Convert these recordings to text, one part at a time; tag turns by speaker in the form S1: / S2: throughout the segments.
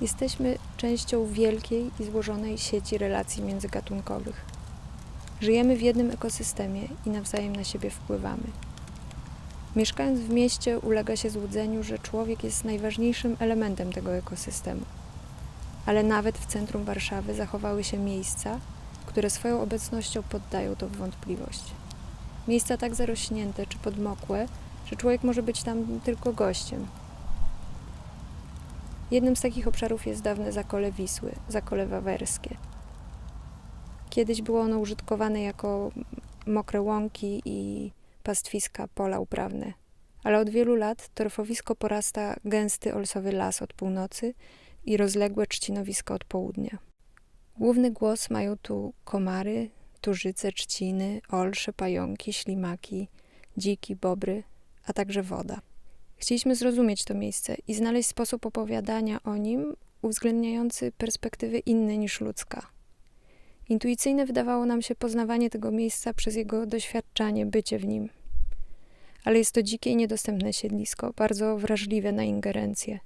S1: Jesteśmy częścią wielkiej i złożonej sieci relacji międzygatunkowych. Żyjemy w jednym ekosystemie i nawzajem na siebie wpływamy. Mieszkając w mieście, ulega się złudzeniu, że człowiek jest najważniejszym elementem tego ekosystemu. Ale nawet w centrum Warszawy zachowały się miejsca, które swoją obecnością poddają to w wątpliwość. Miejsca tak zarośnięte czy podmokłe, że człowiek może być tam tylko gościem. Jednym z takich obszarów jest dawne zakole Wisły, zakole wawerskie. Kiedyś było ono użytkowane jako mokre łąki i pastwiska pola uprawne, ale od wielu lat torfowisko porasta gęsty olsowy las od północy i rozległe trzcinowisko od południa. Główny głos mają tu komary, tużyce, trzciny, olsze, pająki, ślimaki, dziki, bobry, a także woda. Chcieliśmy zrozumieć to miejsce i znaleźć sposób opowiadania o nim uwzględniający perspektywy inne niż ludzka. Intuicyjne wydawało nam się poznawanie tego miejsca przez jego doświadczanie, bycie w nim. Ale jest to dzikie i niedostępne siedlisko, bardzo wrażliwe na ingerencje.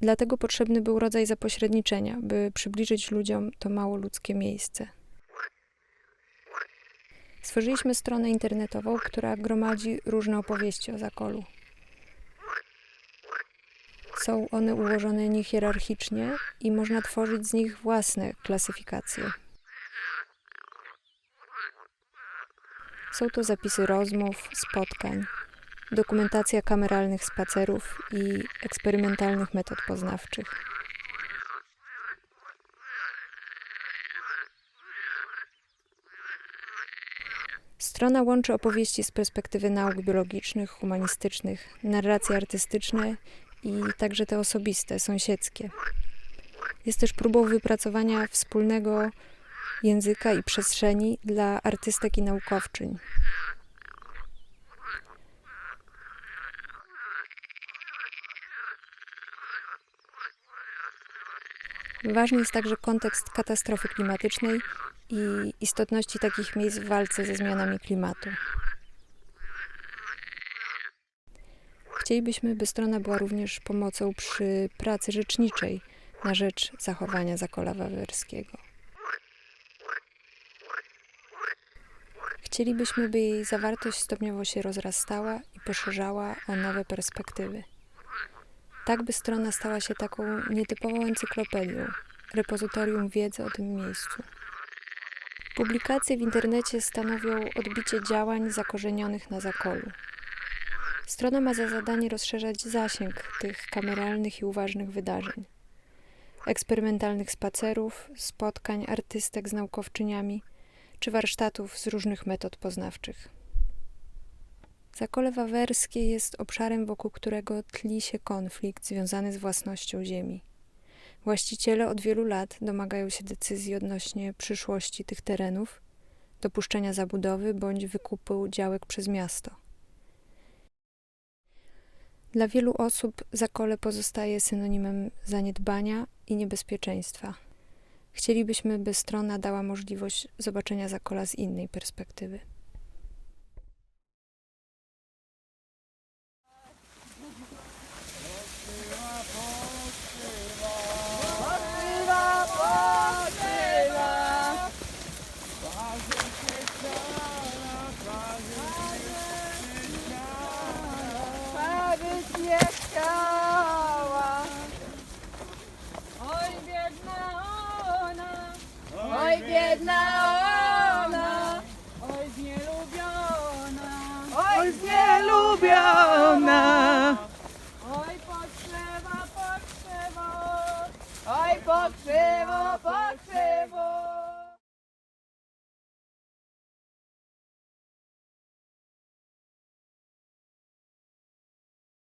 S1: Dlatego potrzebny był rodzaj zapośredniczenia, by przybliżyć ludziom to mało ludzkie miejsce. Stworzyliśmy stronę internetową, która gromadzi różne opowieści o zakolu. Są one ułożone niehierarchicznie i można tworzyć z nich własne klasyfikacje. Są to zapisy rozmów, spotkań, dokumentacja kameralnych spacerów i eksperymentalnych metod poznawczych. Strona łączy opowieści z perspektywy nauk biologicznych, humanistycznych, narracje artystyczne i także te osobiste, sąsiedzkie. Jest też próbą wypracowania wspólnego języka i przestrzeni dla artystek i naukowczyń. Ważny jest także kontekst katastrofy klimatycznej i istotności takich miejsc w walce ze zmianami klimatu. Chcielibyśmy, by strona była również pomocą przy pracy rzeczniczej na rzecz zachowania zakola wawerskiego. Chcielibyśmy, by jej zawartość stopniowo się rozrastała i poszerzała o nowe perspektywy. Tak, by strona stała się taką nietypową encyklopedią, repozytorium wiedzy o tym miejscu. Publikacje w internecie stanowią odbicie działań zakorzenionych na zakolu. Strona ma za zadanie rozszerzać zasięg tych kameralnych i uważnych wydarzeń, eksperymentalnych spacerów, spotkań artystek z naukowczyniami czy warsztatów z różnych metod poznawczych. Zakole wawerskie jest obszarem, wokół którego tli się konflikt związany z własnością ziemi. Właściciele od wielu lat domagają się decyzji odnośnie przyszłości tych terenów, dopuszczenia zabudowy bądź wykupu działek przez miasto. Dla wielu osób zakole pozostaje synonimem zaniedbania i niebezpieczeństwa. Chcielibyśmy, by strona dała możliwość zobaczenia zakola z innej perspektywy.
S2: Oj, znielubiona. Oj, pokrzywa, pokrzywo. Oj, pokrzywo, pokrzywo.